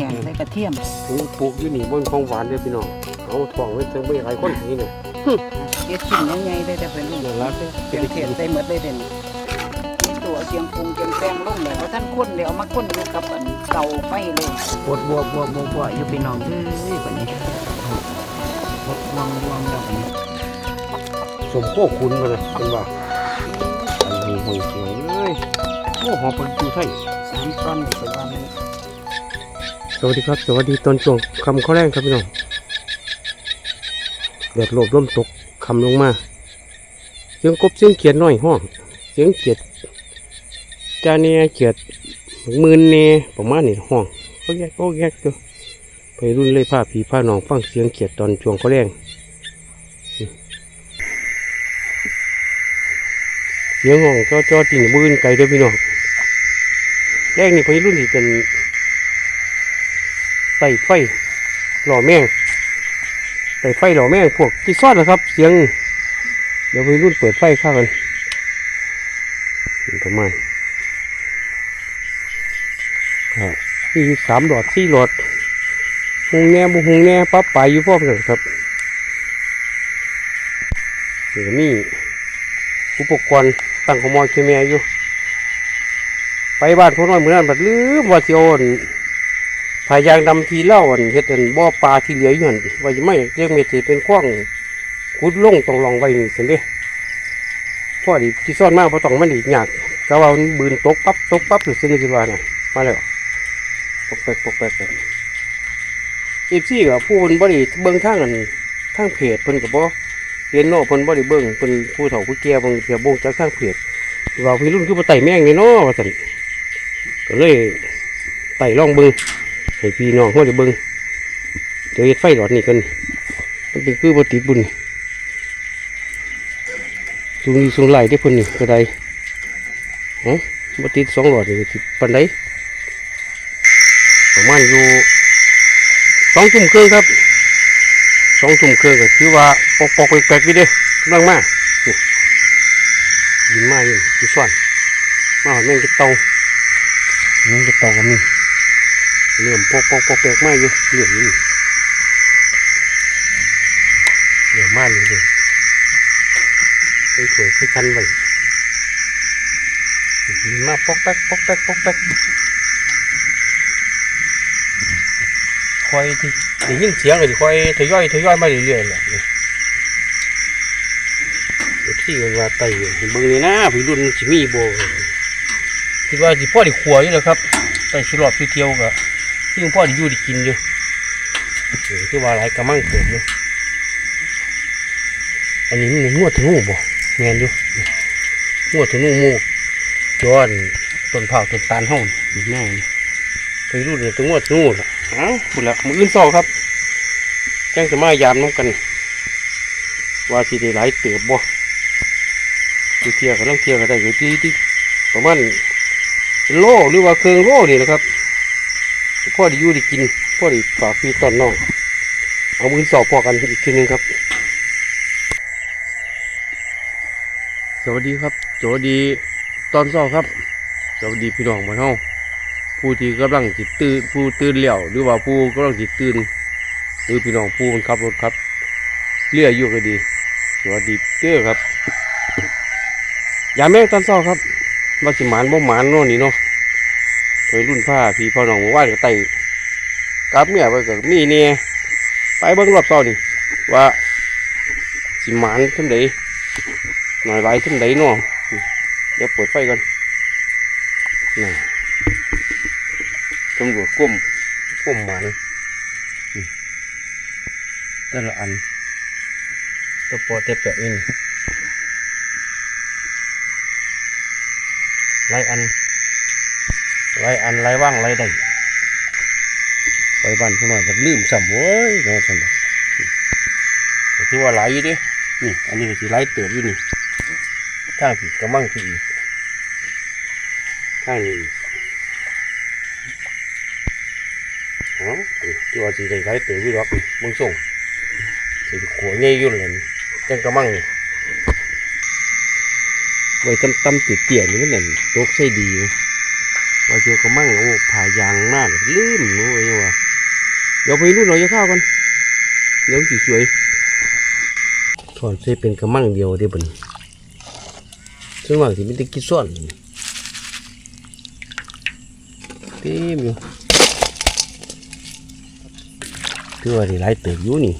ห้งใส่กระเทียมถึงปลูกอยู่นี่บนของหวานเด้อพี่น้องเอาถ่วงไว้จังไม่หลายคนนี่เนี่ยเฮ็ดชิ้นใหญ่ๆได้แต่เป็นลูกเดี๋ยวรักเด้อเสียงเทียนใส่หมดเลยเด่นมีตัวเสียงปรุงเสียงแป้งลงเลยเพราะท่านคนเดี๋ยวเอามาคนอยู่กับอันเตาไฟเลยปวดบัวบัวบัวบัวอยู่พี่น้องเอ้ยบัดนี้ปวดวงวงแล้วบัดนี้สมโคคุณมาเลยเป็นว่าอันนี้หอยเสียงเลยโอ้หอมปังจูไทยสามต้นไปว่ามัน สวัสดีครับ สวัสดีตอนช่วงคำข้อแรงครับพี่น้องแดดโลบล่มตกคำลงมาเสียงกบเสียงเขียดน้อยห้องเสียงเขียดจาเนียเขียดมื่นเนประมาณนี้ห้องก็แยกก็แยกตัวไปรุ่นเลยผ้าผีผ้าหนองฟังเสียงเขียดตอนช่วงข้อแรงเสียงห้องจอจอติ่งมืนไกลด้วยพี่น้องแรกนี่ไปรุ่นที่เป็น ไต่ไฟหล่อแมงไต่ไฟหล่อแมงพวกที่ซ่อนนะครับ เสียง เดี๋ยวไปรุ่นเปิดไฟข้ากันประมาณครับมีสามหลอดสี่หลอดหงแง่บุหงแง่ปั๊บไปอยู่พร้อมกันครับเดี๋ยวมีอุปกรณ์ตั้งขโมยเคมีอยู่ ไปบ้านพ่อน้อยเหมือนกันบัดลืมว่าสิโอน พายางดำทีเล่าอันเฮ็ดอันบ่อปลาที่เหลืออยู่หันดิว่าจะไม่เรียกเม็ดสิเป็นขว้างขุดลงต้องลองไว้นี่ซั่นเด้พอดีที่ซ่อนมาบ่ต้องมันอีกยากก็ว่าบืนตกปั๊บตกปั๊บหรือซั่นนี่คือว่าน่ะมาแล้วปกแปกปกแปกกันอีซี่ก็ผู้เพิ่นบ่ได้เบิ่งทางอันทางเพจเพิ่นก็บ่เรียนโนเพิ่นบ่ได้เบิ่งเพิ่นผู้เฒ่าผู้แก่บิ่งเทียบงจากทางเพจว่าพี่รุ่นคือบ่ไต่แม่งนี่เนาะว่าซั่นก็เลยไต่ลองเบิ่ง ให้พี่น้องเขาได้เบิ่งเดี๋ยวเฮ็ดไฟหลอดนี่กันมันเป็นคือบ่ติดบุญสูงนี่สูงไหลได้อเพิ่นนี่ก็ไดฮะบ่ติดสองหลอดนี่ติดปานใดประมาณอยู่สองทุ่มครึ่งครับสองทุ่มครึ่งก็ถือว่าปอกปอกๆแปลกๆอยู่เด้กำลังมานี่ยินมาอยู่ที่ซ่อนมาหอดแม่งกระเตาแม่งกระเตาก็มี เริ่มปอกปอกปอกแปลกมาอยู่เรื่องนี้เดี๋ยวมาเลยเลยไปถวยไปกันไว้มาปอกแป๊กปอกแป๊กปอกแป๊กคอยที่ได้ยินเสียงเลยคอยทยอยทยอยมาเรื่อยๆแหละนี่เดี๋ยที่ว่าไต่เบิ่งนี่นะพี่รุ่นสิมีโบคิดว่าสิพ่อได้ขัวอยู่แล้วครับไต่สิรอบสิเที่ยวก็ซึ่ ที่พ่อได้อยู่ได้กินอยู่เออที่ว่าหลายกระมังเกิดอยู่อันนี้มันงวดธนูบ่แมนอยู่งวดธนูหมูย้อนต้นเผาต้นตาลเฮานี่แม่ไปรู้เรื่องตัวงวดธนูล่ะอ้าบุญละมืออื่นเศร้าครับแจ้งจะมายามน้ำกัน ว่าสิได้หลายเติบบ่เที่ยวกันลังเที่ยวกันได้อยู่ที่ที่ประมาณโลหรือว่าเครื่องโลนี่นะครับ พ่อได้อยู่ได้กินพ่อได้ฝากพี่ต้นน้องเอามือสอบพอกันอีกทีหนึงครับ สวัสดีครับสวัสดีตอนเช้าครับ สวัสดีพี่น้องบ้านเฮาผู้ที่กำลังจิตตื่นผู้ตื่นแล้วหรือว่าผู้กำลังจิตตื่นหรือพี่น้องผู้มันขับรถครับเรืออยู่ก็ดี สวัสดีเด้อครับ อย่าแม่งตอนเช้าครับว่าสิหมานบ่หมานโน่นนี่เนาะ ไปรุ่นผ้าพี่พ่อน้องว่ากับไต่กลับเมียไปกับมีเนี่ยไปเบิ้งรอบเศร้านี่ว่าสิหมานทั้งใดหน่อยไรทั้งใดเนาะเดี๋ยวเปิดไฟก่อนน่ะตำรวจก้มก้มหมานอืมแต่ละอันตัวปอเตะแปะนี่หลายอัน ไรอันไรว่างไรได้ไปบ้านผู้น้อยแบบลืมซ้ำโว้ยนอนซ้ำแต่ที่ว่าไหลอยู่ดินี่ อันนี้ก็สิไหลเติบอยู่นี่ทางผิดกระมังที่อีกทางนี้เอาที่ว่าสิได้ไหลเติบอยู่ดอกนี่เบิ่งส่งสิขัวใหญ่อยุ่นเลยจังกระมังนี่ไว้ตำๆเตี้ยๆนี่มันนั่นตกใส่ดีอยู่ ว่าเจียวกระมังโอ้ผ่ายางมากลืมโอ้ยว่าเดี๋ยวไปรุ่นเราจะข้าวกันเดี๋ยวสีสวยถอนใส่เป็นกระมังเดียวเดี๋ยวบนส่วนมาที่มันจะกินส่วนเต็มอยู่คือว่าที่หลายเติบอยู่นี่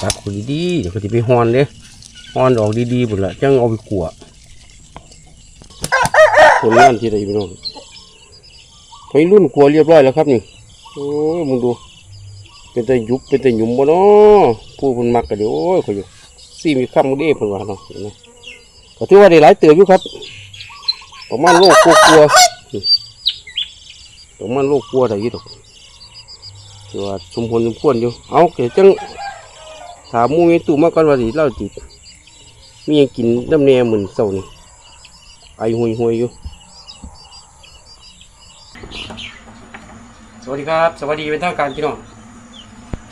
ตัดคุยดีเดี๋ยวเขาจะไปฮอนเลย ฮอนออกดีๆหมดละจังเอาไปขัวผลงานที่ใดพี่น้องไปรุ่นกลัวเรียบร้อยแล้วครับนี่โอ้ยมึงดู เป็นแต่ยุบเป็นแต่หยุมบ่เนาะผู้คนมักกันเดี๋ยวโอ้ยเขาอยู่ซี่มีคำเด้เพิ่นว่าเนาะก็ถือว่าได้หลายเติบอยู่ครับประมาณโลกกลัวๆนี่ประมาณโลกกลัวได้ยี่ดอกถือว่าสมควรสมควรอยู่เอาเดี๋ยจังถามมูมีตู้มาก่อนว่าสิเล่าจิต มียังกินน้ำแหน่เหมือนเศร้านี่ไอห่วยห่วยอยู่ สวัสดีครับ สวัสดีเป็นทางการพี่น้อง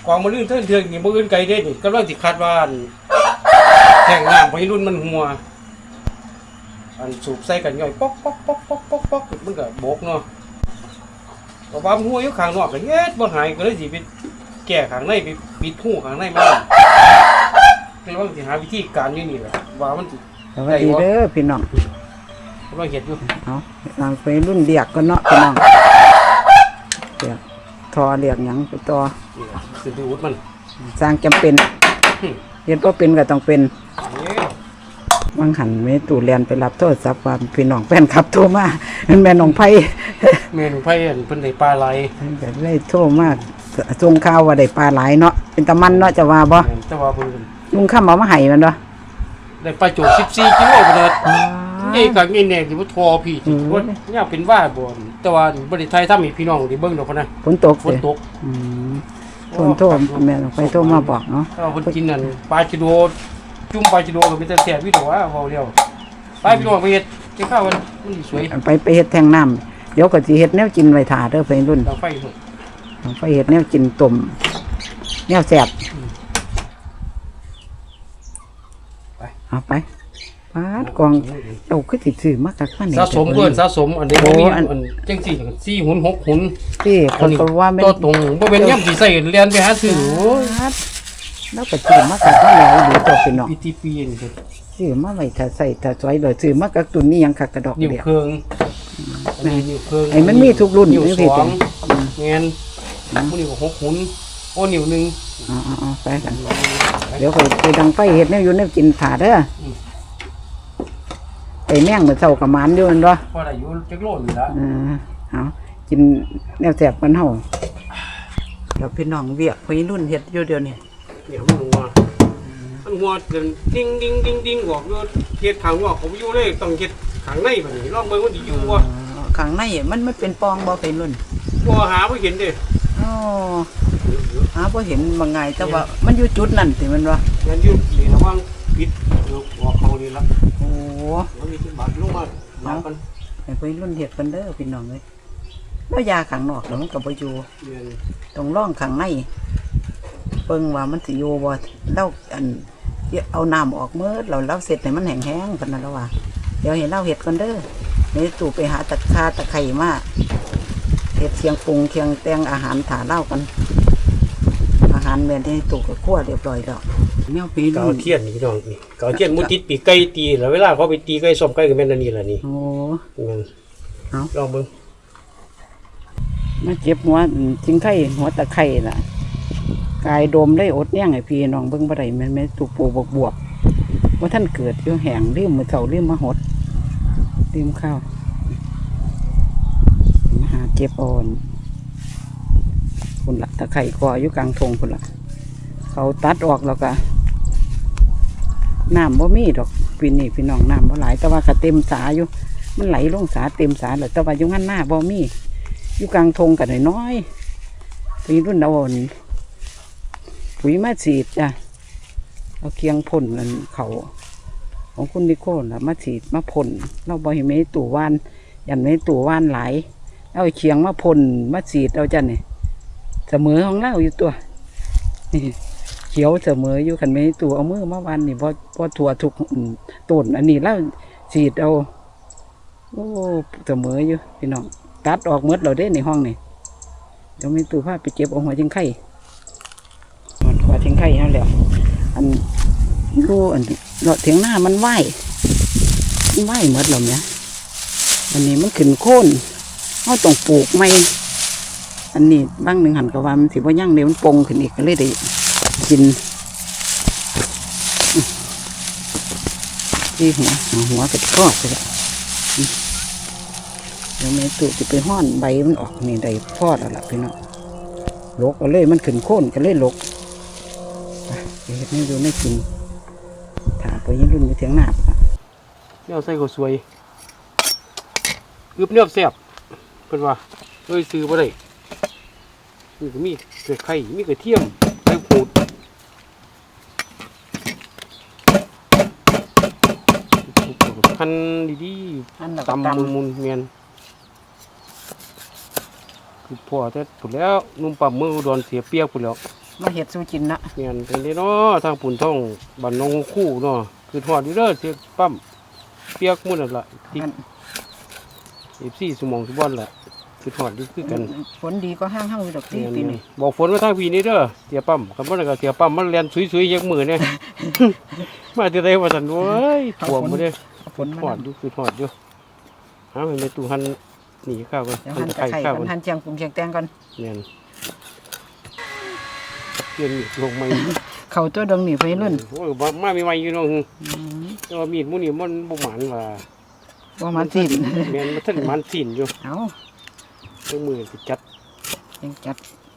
กองมาลื่นเทินเทืองนี่บ่อื่นไกลเด้นี่กำลังสิดคาดว่านแข่งน้ำไปรุ่นมันหัว อันสูบใส่กันย่อยป๊อกป๊อกป๊อกป๊อกป๊อกป๊อกมันก็โบกเนาะก็ว่ามันหัวอยู่ข้างนอกก็เฮ็ดบ่หายก็เลยสิไปแก้ข้างในไปปิดหูข้างในมั นเลยว่าสิหาวิธีการอยู่นี่แหละว่ามันสิสวัสดีเด้อพี่น้องกำลังเฮ็ดอยู่เอาทางไปรุ่นเดียกก็เนาะพี่น้องเดียกทอเรียกหยังไปต่อนี่ล่ะสิไปอุดมันสร้างจำเป็นเฮ็ดบ่เป็นก็ต้องเป็นนี่วังหันแม่ตู่เรียนไปรับโทรศัพท์ว่าพี่น้องแฟนคลับโทรมาเป็นแม่น้องไผ เมนูไผ่อันเพิ่นได้ปลาไหลเพิ่นก็เลยโทรมาส่งข่าวว่าได้ปลาหลายเนาะเป็นตะมันเนาะจะว่าบ่แต่ว่าเพิ่น ลุงค่ำเอามาให้มันเนาะได้ปลาโจก14กิโลไปเลยนี่ก็นี่แน่สิบ่ทอพี่สิว่าเนี่ยเป็นว่าบ่แต่ว่าบ่ได้ไทยทำให้พี่น้องได้เบิ่งดอกพะนะฝนตกฝนเด้ตกอืมฝนโทรแม่น้องไผโทรมาบอกเนาะถ้าเพิ่นกินนั่นปลาจิโดจุ่มปลาจิโดก็มีแต่แซ่บพี่ตัวเว้าเร็วไปพี่น้องไปเฮ็ดกินข้าวกันมันสิสวยไปไปเฮ็ดแทงน้ำเดี๋ยวก็สิเฮ็ดแนวกินไว้ท่าเด้อเพิ่นรุ่นดังไฟหมดไปเห็ดแนวกินต้มแนวแสบ เอาไปปาดกองเราคือติดซื้อมาจากมันสะสมเพิ่นสะสมอันนี้บ่มีโอ้อันอันจังซี่กัน4หุ่น6หุ่นที่คนก็ว่าแม่นตัวตรงบ่เป็นย่ำสิใส่เรียนไปหาซื้อโอ้ยปาดแล้วก็ซื้อมาจากมันแล้วดีตัวพี่น้องปีที่ปีนี่เด้อซื้อมาไว้ถ้าใส่ถ้าสวยเลยซื้อมากับตุนนี่ยังคักกระดอกนิ้วเดียวเครื่องอันนี้นิ้วเครื่องไอ้มันมีทุกรุ่นนิ้วนี่สพี่อติงแม่นผู้นี้ก็หกหุ่นโอ้นิ้วหนึงอ๋อาๆไปกัน เดี๋ยวค่อยไปดังไฟเห็ดแนวอยู่แนวกินถาเด้ออมไปแม่งเหมือนเจ้ากับหมันอยู่นั่นเนาะพอได้อยู่จักโลนี่ละเออเอากินแนวแสบกันเฮาเดี๋ยวพี่น้องเวียกพี่รุ่นเฮ็ดอยู่เดียวนี้เนี่ยมันหัวมันหัวเดินดิ้งดิ้งดิ้งดิ้งออกอยู่เฮ็ดข้างนอกเขาบ่อยู่เลยต้องเฮ็ดข้างในบัดนี้ลองเบิ่งมันสิอยู่บ่ข้างในมันไม่เป็นปองบ่เป็นรุ่นบ่หาบ่เห็นเด้ อ๋อหาบ่เห็นบางไงแต่ว่ามันอยู่จุดนั่นสิมันว่ายันอยู่นี่ระวังปิดเดี๋ยวออกเขานี่ละโอ้มันมีบาดลงมาหากันให้พี่รุ่นเฮ็ดกันเด้อพี่น้องเอ้ยแล้วยาข้างนอกแล้วมันก็บ่อยู่เรียนต้องร่องข้างในเบิ่งว่ามันสิอยู่บ่เราอันเอาน้ำออกเมื่อเราเราเสร็จให้มันแห้งๆกันนั่นแล้วว่าเดี๋ยวเห็นเราเฮ็ดกันเด้อในตู้ไปหาตะคาตะไคร่มา เฮ็ดเคียงปรุงเคียงแต่งอาหารถาเล่ากัน อาหารแม่นที่ตู้ก็คั่วเรียบร้อยแล้วแนวปีการุ่วนเทียนนี่พี่น้องนี่กาวเทียนมุติดปีกไก่ตีแล้วเวลาเขาไปตีไก่ส้มไก่ก็แม่นอันนี้ล่ะนี่โอ้ แม่นเอาลองเบิ่งมาเจ็บหัวจิงไข่หัวตะไคร่ล่ะ กายโดมได้อดแย่งให้พี่น้องเบิ่งบ่ได้แม่นแม่นตุปูบวกบวกว่าท่านเกิดอยู่แห่งลืมมือเจ้าลืมมาหดลืมข้าว มาหาเจ็บอ่อนคุณละตะไคร่กออยู่กลางทงคุณละเขาตัดออกแล้วก็น้ำบ่มีดอกปีนี้พี่น้องน้ำบ่หลแต่ว่าก็เต็มสาอยู่ มันไหลลงสาเต็มสาเลยแต่ว่าอยู่งั้นหน้าบ่มีอยู่กลางทงกันน้อยๆปีรุ่นเอาอ่อนปุ๋ยมาฉีดจ้ะเอาเคียงพ่นนั่นเขาของคุณนิโก้นะมาฉีดมาพ่นเราบอเห็นไม่ตู่ว่านยันไม่ตู่ว่านไหล เอาเคียงมาพ่นมาฉีดเอาจ้ะนี่เสมอของเราอยู่ตัวนี่เขียวเสมออยู่กันไม่ตู่เอามือมาวานนี่พอพอถั่วทุกต้นอันนี้แล้วฉีดเอาโอ้เสมออยู่พี่น้องตัดออกหมดเราได้ในห้องนี่เดี๋ยวมีตู้ผ้าไปเก็บเอาหัวจิงไข่หัวจิงไข่นั่นแหละอันดูอันเลาเถียงหน้ามันไหวไหวหมดแล้วเนี่ยอันนี้มันขึ้นโค่น เขาต้องปลูกไม่อันนี้บ้างหนึ่งหันกะว่ามันสิว่าย่างเดี๋ยวมันปงขึ้นอีกก็เลยได้กินที่หัวหัวกระทอดไปแล้วเดี๋ยวแม่ตู่จะไปห้อนใบมันออกนี่ได้พอดแล้วล่ะพี่น้องลกเอาเลยมันขึ้นโค่นก็เลยลกเฮ็ดนี่ดูไม่กินถาไปยังรุ่นอยู่เถียงหน้าเนี่ยใส่ก็สวยอึบเนี่ยแซ่บ เพิ่นว่าเอ้ยซื้อบ่ได้นี่ก็มีเกลือไข่มีกระเทียมไข่ปูดหั่นดีอันนั้นๆก็ตำตำมุนๆเมียนคือพอแต่พุ่นแล้วนุ่มปั๊มมืออุดรเสียเปรียกพุ่นแล้วมาเห็ดสู้กินนะเมียนเป็นนี่เนาะทางปุ่นท่องบ้านหนองคู่เนาะคือทอดอยู่เด้อเสียปั๊มเปียกหมุ่นนั่นล่ะที่มันอีบซี่สมองสุบอนแหละ คือถอดดีคือกันฝนดีก็ห้างห้างอยู่ดอกที่แม่นปีนี้บอกฝนว่าทางพีนี้เด้อเสียปั๊มคำว่าอะไรก็เสียปั๊มมันแลนสวยๆยังมือเนี่ยมาที่ใดว่าสันโว้ยถ่วมมาเด้อฝนถมาอดอยู่คือถอดอยู่หาให้ในตู้หันหนีข้าวกันเดี๋ยวหัหันนตะตะไคร้ไคร้ข้าวกักันนหันเชียงปรุงเชียงแตงกันเนียนเปลี่ยนมีดลงไม่เขาตัวดงนี่ไปรุ่นโอ้ยบ่มามีไม้อยู่เนาะอืมแต่ว่ามีดหมูนี่มันบ่หมานว่าบ่มันสิ้นแม่นมันทันหมันสิ้นอยู่เอา เครื่องมือสิจัดยังจัด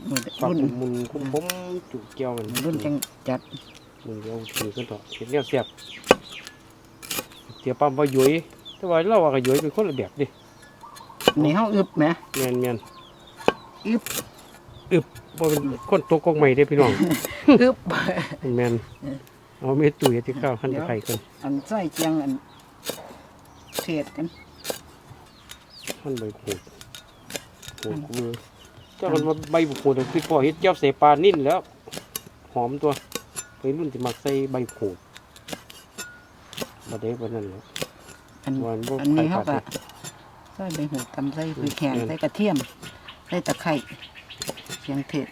มือฝักรุ่นมุนคุ้มผมจุกเกี่ยวกันรุ่นจังจัดมึงเอาถือกันต่อเห็นแล้วเสียบเสียปั๊มว่าหยุยแต่ว่าเราว่าก็หยุยเป็นคนละแบบดินี่เฮาอึบแหมแมนแมนอึบอึบว่าเป็นคนตกกองใหม่เด้พี่น้องอึบแมนเอาเม็ดตุ๋ยที่ข้าวขั้นตะไคร้กันอันใส่เจียงอันเทศกันขั้นใบขูดขูดกู เลยเจ้ามันมาใบบุกขูดคือพ่อเฮ็ดเจ้าใส่ปลานิ่นแล้ว หอมตัวไปรุ่นที่มักใส่ใบขูดมาเด็กวันนั้นแหล้วอันวันบ่อันนี้ขาเฮาดก็ใส่ใบหูตำใส่พริกแห้งใส่กระเทียมใส่ตะไคร้เชียงเทศ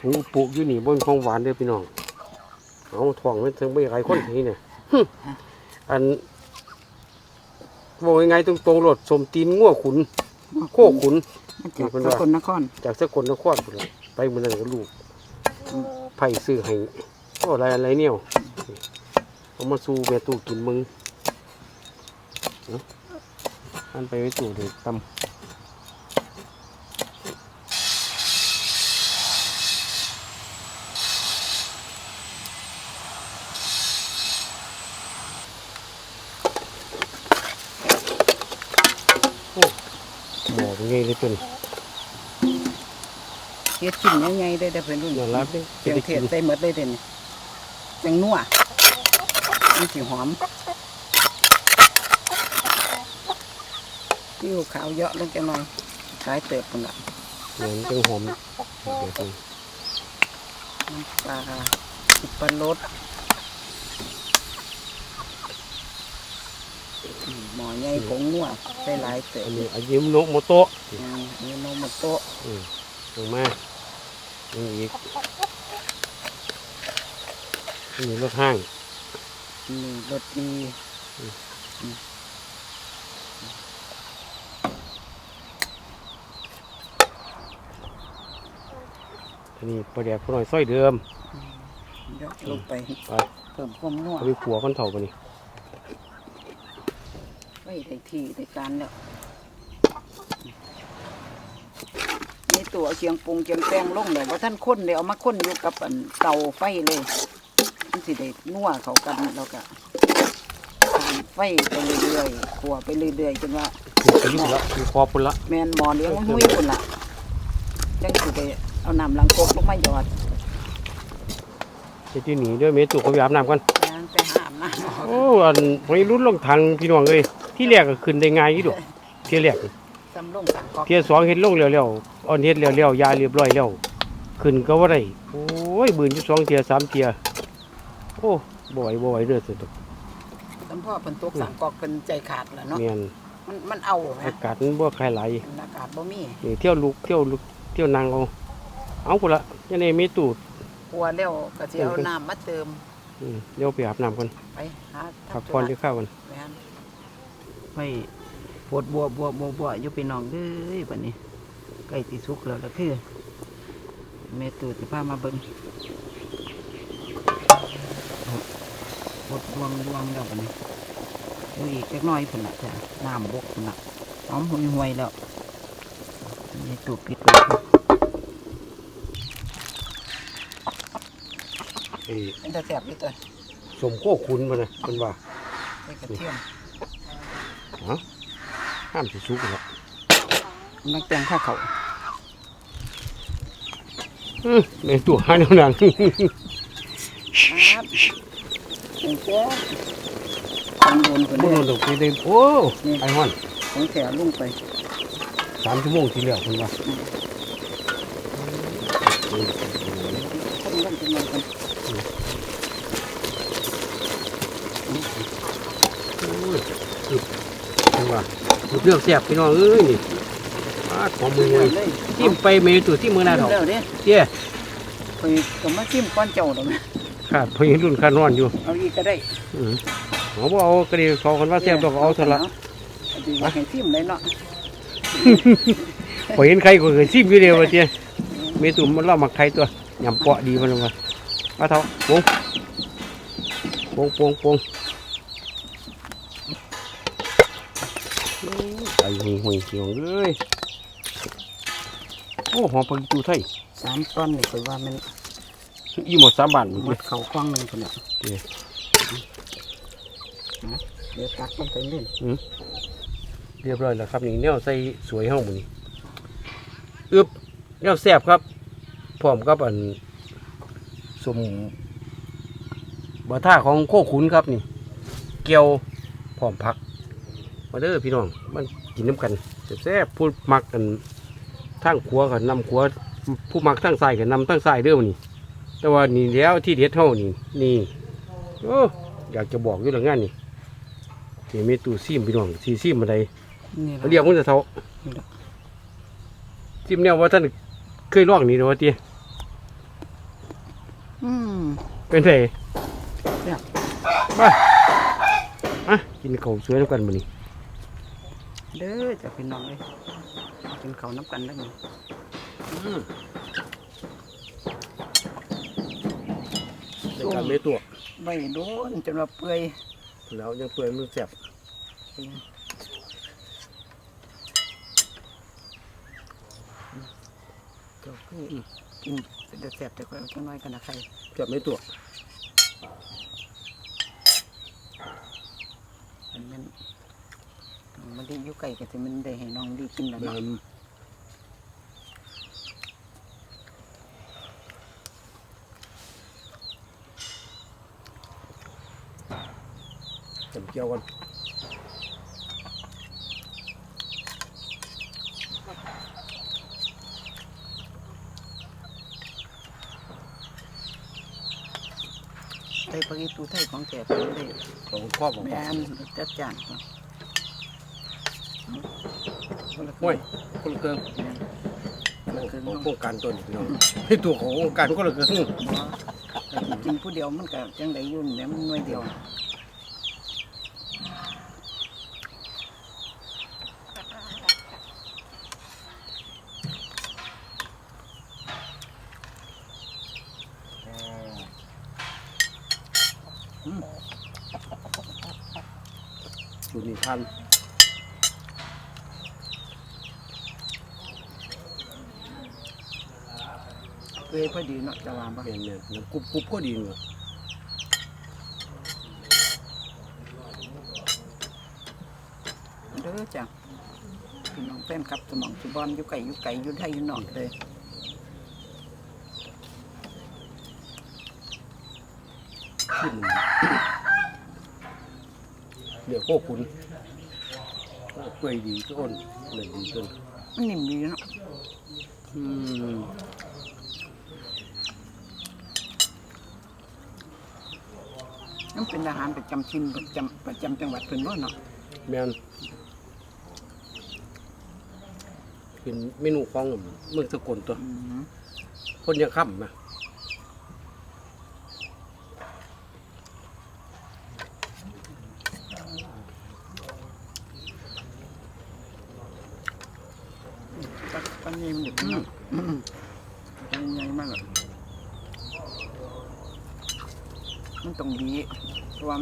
ถุงปลูกอยู่นี่บนของหวานเด้อพี่น้องเอาถ่วงไว้ถึงไม่หลายคนทีเนี่ยหึอันบอกยังไงตรงตรงๆรถสมตีนง่วขุน โคขุน มาจากเพิ่นสว่ากลนครจากสกลนครพุ่นล่ะไปเมือนั้นกับลูกไผ่ซื้อให้ก็อะไรอะไรเนี่ยเอามาสู่แม่ตู้กินมึงเนาะอันไปไว้ตู้เด็กตำบอก ไงเลยเป็นเฮ็ดชิ้นใหญ่ๆได้แต่เพิ่นรุ่นยอมรับเลยเชียงเทศใส่หมดเลยเด่นจังนัวมันสิหอมติ้วขาวเยอะลงจังหน่อยขายเติบพุ่นละเหมือนจังหอมเดี๋ยวสิน้ำปลาสิบปลารสหมอใหญ่ผงนัว ใส่หลายเติบอันนี้อายุโนโมโตะอืมนี่นมหมดโตะอืมลงมานี่อีกอันนี้รถห้าง นี่รสดีอันนี้ประเดี๋ยวพอหน่อยซอยเดิมเยอะลงไป ไปเพิ่มความนัวเอาไปขัวกันเถ่าไปนี่ไว้ได้ที่ได้การแล้วนี่ตัวเชียงปรุงเชียงแป้งลงเลยว่าท่านค้นเลยเอามาค้นอยู่กับอันเตาไฟเลยมันสิได้นัวเข้ากันแล้วก็ทานไฟไปเรื่อยๆขัวไปเรื่อยๆจนว่าคือไปยุ่งละคือคอปุ่นละแมนหมอเลี้ยงมันหุ้ยคนละจังสิได้เอาน้ำล้างกบลงมาหยอดจะที่หนีด้วยเมตุกเขาไปอาบน้ำกันยางไปหาอาบน้ำออกโอ้อันไม่รุ่นลงทางพี่น้องเลย ที่แรกก็ขึ้นได้ง่ายอยู่ดอกเที่ยแรกสำลงสังกอกเที่ยสองเฮ็ดลงเร็วๆอ่อนเฮ็ดเร็วๆยาเรียบร้อยแล้วขึ้นก็ว่าได้โอ้ยบืนอยู่สองเที่ยสามเที่ยโอ้บ่ไหวบ่ไหวเด้อสุดสำพ่อเป็นตกสังกอกเป็นใจขาดแล้วเนาะเมียนเฮามันมันเอาไหมอากาศมันบ่ใครไหลอากาศบ่มีนี่เที่ยวลุกเที่ยวลุกเที่ยวนางเอาเอาพุ่นละยันนี่มีตูดกลัวแล้วก็สิเอาน้ำมาเติมอืมเดี๋ยวไปอาบน้ำกันไปหาพักผ่อนที่ข้าวกัน แม่ปวดบัวบัวบัวบัวอยู่พี่น้องเด้อบัดนี้ใกล้สิสุกแล้วละคือแม่ตู่สิพามาเบิ่งปวดบวงบวงแล้วบัดนี้ดี๋ยวอีกจักน่อยพุ่นน่ะจ้ะน้ำบกพุ่นน่ะหอมห่วยๆแล้วแม่ตู่ปิดไว้เอ้ยเป็นตาแสบอยู่ตัวสมโคคุณมานะเป็นว่าใส่กระเทียม ห้ามสิสุกแล้วนักแต่งข้าวเขาอืมในตัวหาแนวหนังครับของแท้ของโดนคนบ่นี้โดนดอกไปเลยโอ้ไอ้ฮ้อนของแท้ลุ่งไปสามชั่วโมงที่แล้วเป็นว่าคนกันเป็นไงกันโอ้ยอึบเป็น ว่าเลือกแซ่บพี่น้องเอ้ยนี่มาของมือเลเลยยเลยทิมไปเมตัวที่มือหน้าเถาแล้วเนี่ยเตี้ยไปก็มาจิ้มก้อนเจ้าดอกนะขาดพยิรุ่นขานอนอยู่ เอาอีกก็ได้อืมเขาบอกเอากระเดียวเขากันว่าแซ่บดอกเอาเถอะละเอาดีว่าให้จิ้มเลยเนาะพอเห็นใครก็เคยซิมอยู่เดียวว่าเตี้ยเมตุมันเล่ามาใครตัวยำเปาะดีมันลงมามาเถาโป่งโป่งโป่งโป่ง ไอ้หุยหุยเขียวเลยโอ้หอมปลาจูไทยสามต้นนี่คอว่ามันยี่หมดสามบาทหมเลยดเขาคว้างหนึ่งคนละเดี๋ยวตักลงไปเล่นเรียบร้อยแล้วครับนี่แนวใส่สวยห้องมันนี่อึบแนวแซ่บครับพร้อมกับอันสมบะท่าของโคขุนครับนี่ เกียวพร้อมผักมาเด้อพี่น้องมัน กินน้ำกันแซ่บๆผู้มักกันทั้งขัวกันนำขัวผู้มักทั้งใส่กันนำทั้งใส่เด้อมันนี่แต่ว่านี่แล้วที่เด็ดเท่านี่นี่โอ้อยากจะบอกอยู่แล้วงานนี่เดี๋ยวมีตู้ซิมพี่น้องซีซิมอะไรนี่เขาเรียกมันจะเท่านี่ละซิมเนี่ยว่าท่านเคยลองนี่นะว่าเตี้ยอืมเป็นไงแซ่บไปอะกินข้าวสวยน้ำกันมานี่ เด้อจะพี่น้องเลยกินข้าวน้ำกันได้ไหมในการเมตัวใบโดนจนว่าเปื่อยแล้วยังเปื่อยมันแซ่บเจ้าคือกินเดี๋ยวแสบแต่ค่อยเอาจังน้อยกันนะใครแซ่บเมตัว อันนั้นน้องมันได้อยู่ไกลก็สิมันได้ให้น้องดีกินแล้วเนาะจำเจียวกันได้ปลาอีตูไทยของแก่เพิ่นได้ของครอบของแม่นจัดจานครับคน ละคห้วยรึ่งคนละเครื่องแม่นคนละครึ่งของเนาะโครงการตัวนี้พี่น้องให้ตัวของโครงการคนละเครื่องบ่แต่สิกินผู้เดียวมันก็จังได้อยุ่นแม่มันหน่วยเดียวดูนี่ทัน เอ้ยพอดีเนาะจะว่าบ่เป็นเนี่ยน้ำกรุบกรุบก็ดีเนาะเด้อจ้ะพี่น้องแฟนคลับสมองสุบอลอยู่ไกลอยู่ไกลอยู่ไทยอยู่นอกเลยขึ้นเดี๋ยวโคขุนโอ้เปื่อยดีก็อ้นเลยดีจนมันนิ่มดีเนาะอืม นั่นเป็นอาหารประจำชิมประจำประจำจังหวัดเพิ่นบ่เนาะแมนเป็นเมนูของเมืองสกลตัวคนยังค่ำนะ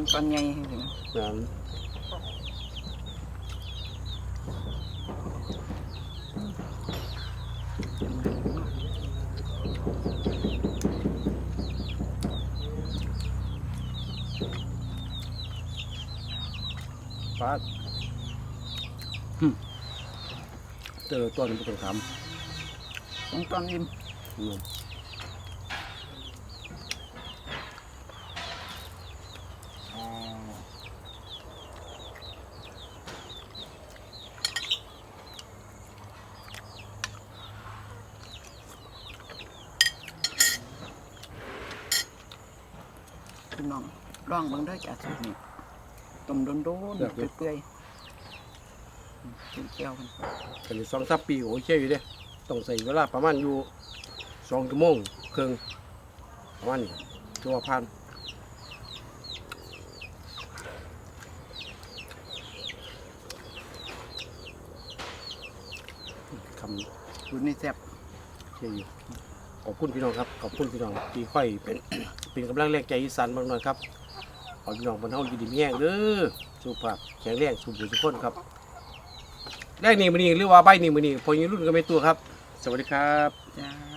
เพราะว่ามันปันใหญ่ให้ถึงงานฟ้าหึเจอต้นไม่ต้องทต้องตอนอิ่มำอืม พี่น้องร่ องเบิ่งได้จากสูตรนี้ต้มโดนโดนๆเปื่อยๆอืมกินแก้วกันกันสองสามปีโอ้ยเชี่ยอยู่เด้ต้องใส่เวลาประมาณอยู่สองชั่วโมงครึ่งประมาณนี้ตัวพันคำสูตรนี้แซ่บเช่อยู่ขอบคุณพี่น้องครับ ขอบคุณพี่น้องที่ค่อยเป็น เป็นกำลังแรงใจอีสานบางหน่อยครับข อพี่น้องบรรเทาอยู่ดีมีแห้งเด้อสุขภาพแข็งแรงสุขทุกคนครับแรกนี่มือนี้หรือว่าใบนี่มือนี้พอยีรุ่นก็ไม่ตัวครับ สวัสดีครับ จ้า